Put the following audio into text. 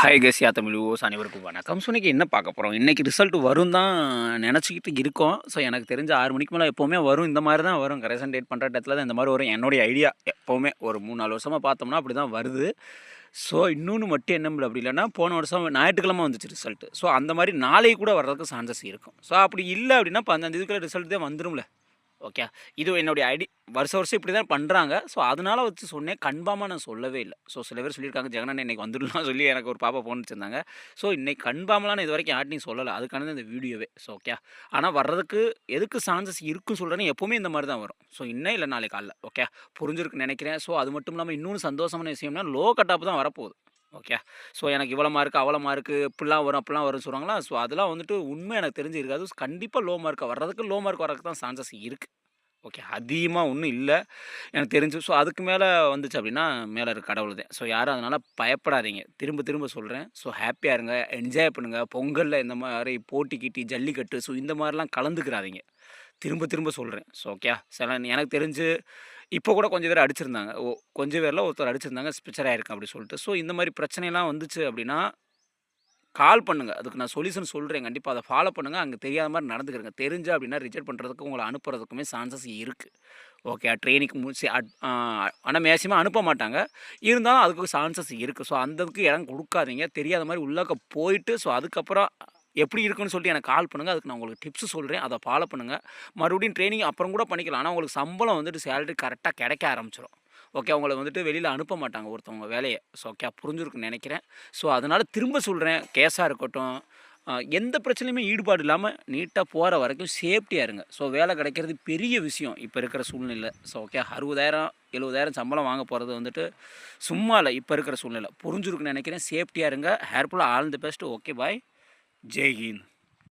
Hi கசியா Tamil hose அனைவருக்கும் வணக்கம். So இன்றைக்கி என்ன பார்க்க போகிறோம் இன்றைக்கி ரிசல்ட் வரும் தான் நினச்சிக்கிட்டு இருக்கோம். ஸோ எனக்கு தெரிஞ்ச ஆறு மணிக்கு மேலே எப்போவுமே வரும். இந்த மாதிரி தான் வரும். கரெக்ஷன் டேட் பண்ணுற இடத்துல தான் இந்த மாதிரி வரும். என்னுடைய ஐடியா எப்போவுமே ஒரு மூணு நாலு வருஷமாக பார்த்தோம்னா அப்படி தான் வருது. ஸோ இன்னொன்று மட்டும் என்ன அப்படி இல்லைன்னா போன வருஷம் ஞாயிற்றுக்கிழமை வந்துச்சு ரிசல்ட்டு ஸோ அந்த மாதிரி நாளைக்கு கூட வர்றதுக்கு சான்சஸ் இருக்கும். ஸோ அப்படி இல்லை அப்படின்னா பதினஞ்சு இதுக்குள்ளே ரிசல்ட் தான் வந்துடும்ல ஓகே. இது என்னுடைய ஐடி வருஷம் வருஷம் இப்படி தான் பண்ணுறாங்க ஸோ அதனால வச்சு சொன்னேன். கன்ஃபார்மாக நான் சொல்லவே இல்லை. ஸோ சில பேர் சொல்லியிருக்காங்க ஜெகனன் இன்னைக்கு வந்துடலாம் சொல்லி எனக்கு ஒரு பாப்பா ஃபோன் வச்சுருந்தாங்க. ஸோ இன்னைக்கு கன்ஃபார்ம்லாம் இது வரைக்கும் யார்ட்டையும் சொல்லலை. அதுக்கான இந்த வீடியோவே. ஸோ ஓகே ஆனால் வர்றதுக்கு எதுக்கு சான்சஸ் இருக்குன்னு சொல்கிறேன்னு எப்போவுமே இந்த மாதிரி தான் வரும். ஸோ இன்னும் இல்லை நாளைக்கு காலைல. ஓகே புரிஞ்சிருக்குன்னு நினைக்கிறேன். ஸோ அது மட்டும் இல்லாமல் இன்னொன்று சந்தோஷமான விஷயம்னா லோ கட்டாப் தான் வரப்போகுது. ஓகே. ஸோ எனக்கு இவ்வளோ மார்க்கு அவ்வளோ மார்க்கு இப்படிலாம் வரும் அப்படிலாம் வரும்னு சொல்கிறாங்களா ஸோ அதெல்லாம் வந்துட்டு உண்மை எனக்கு தெரிஞ்சு இருக்காது கண்டிப்பாக லோ மார்க் வர்றதுக்கு லோ மார்க் வரதுக்கு தான் சான்சஸ் இருக்குது ஓகே அதிகமாக ஒன்றும் இல்லை. எனக்கு தெரிஞ்சு ஸோ அதுக்கு மேலே வந்துச்சு அப்படின்னா மேலே இருக்க கடவுள் தான். ஸோ யாரும் அதனால் பயப்படாதீங்க. திரும்ப திரும்ப சொல்கிறேன் ஸோ ஹாப்பியாக இருங்க என்ஜாய் பண்ணுங்கள் பொங்கலில் இந்த மாதிரி போட்டி கிட்டி ஜல்லிக்கட்டு ஸோ இந்த மாதிரிலாம் கலந்துக்கிறாதீங்க. திரும்ப திரும்ப சொல்கிறேன் ஸோ ஓகே சில எனக்கு தெரிஞ்சு இப்போ கூட கொஞ்சம் பேர் அடிச்சிருந்தாங்க. ஓ கொஞ்சம் பேரில் ஒருத்தர் அடிச்சிருந்தாங்க ஸ்பிச்சர் ஆகிருக்கேன் அப்படி சொல்லிட்டு. ஸோ இந்த மாதிரி பிரச்சனைலாம் வந்துச்சு அப்படின்னா கால் பண்ணுங்கள் அதுக்கு நான் சொல்யூஷன் சொல்கிறேன் கண்டிப்பாக அதை ஃபாலோ பண்ணுங்கள் அங்கே தெரியாத மாதிரி நடந்துக்கிறங்க. தெரிஞ்சு அப்படின்னா ரிஜெக்ட் பண்ணுறதுக்கு உங்களை அனுப்புறதுக்குமே சான்சஸ் இருக்குது ஓகே ட்ரெயினுக்கு முடிச்சு அட் ஆனால் மேக்ஸிமம் அனுப்ப மாட்டாங்க. இருந்தாலும் அதுக்கு சான்சஸ் இருக்குது ஸோ அந்ததுக்கு இடம் கொடுக்காதீங்க. தெரியாத மாதிரி உள்ளக்க போயிட்டு ஸோ அதுக்கப்புறம் எப்படி இருக்குன்னு சொல்லிட்டு எனக்கு கால் பண்ணுங்கள் அதுக்கு நான் உங்களுக்கு டிப்ஸ் சொல்கிறேன் அதை ஃபாலோ பண்ணுங்கள் மறுபடியும் ட்ரைனிங் அப்புறம் கூட பண்ணிக்கலாம். ஆனால் உங்களுக்கு சம்பளம் வந்துட்டு சேலரி கரெக்டாக கிடைக்க ஆரம்பிச்சிடும் ஓகே அவங்கள வந்துட்டு வெளியில் அனுப்ப மாட்டாங்க ஒருத்தவங்க வேலையை. ஸோ ஓகே புரிஞ்சிருக்குன்னு நினைக்கிறேன். ஸோ அதனால் திரும்ப சொல்கிறேன் கேஸாக இருக்கட்டும். எந்த பிரச்சனையுமே ஈடுபாடு இல்லாமல் நீட்டாக போகிற வரைக்கும் சேஃப்டியாக இருங்க. ஸோ வேலை கிடைக்கிறது பெரிய விஷயம் இப்போ இருக்கிற சூழ்நிலை ஸோ ஓகே அறுபதாயிரம் எழுபதாயிரம் சம்பளம் வாங்க போகிறது வந்துட்டு சும்மா இல்லை இப்போ இருக்கிற சூழ்நிலை புரிஞ்சிருக்குன்னு நினைக்கிறேன். சேஃப்டியாக இருங்க. ஹேர்ஃபுல்லாக all the best okay bye Jai